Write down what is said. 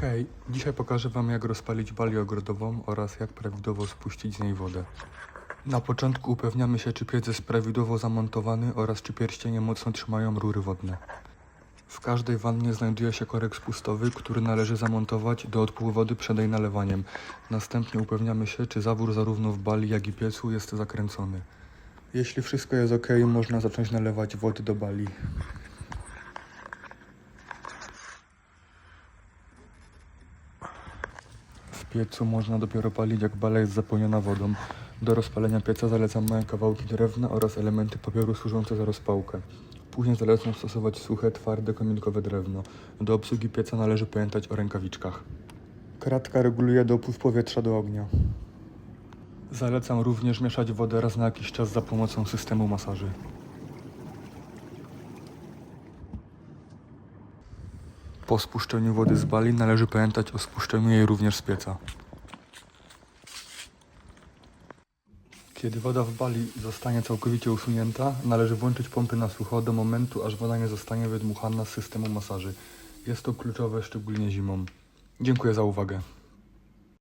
Hej, dzisiaj pokażę Wam jak rozpalić balię ogrodową oraz jak prawidłowo spuścić z niej wodę. Na początku upewniamy się, czy piec jest prawidłowo zamontowany oraz czy pierścienie mocno trzymają rury wodne. W każdej wannie znajduje się korek spustowy, który należy zamontować do odpływu wody przed jej nalewaniem. Następnie upewniamy się, czy zawór zarówno w bali, jak i piecu jest zakręcony. Jeśli wszystko jest ok, można zacząć nalewać wody do bali. Piecu można dopiero palić, jak bala jest zapełniona wodą. Do rozpalenia pieca zalecam małe kawałki drewna oraz elementy papieru służące za rozpałkę. Później zalecam stosować suche, twarde, kominkowe drewno. Do obsługi pieca należy pamiętać o rękawiczkach. Kratka reguluje dopływ powietrza do ognia. Zalecam również mieszać wodę raz na jakiś czas za pomocą systemu masaży. Po spuszczeniu wody z bali należy pamiętać o spuszczeniu jej również z pieca. Kiedy woda w bali zostanie całkowicie usunięta, należy włączyć pompy na sucho do momentu, aż woda nie zostanie wydmuchana z systemu masaży. Jest to kluczowe szczególnie zimą. Dziękuję za uwagę.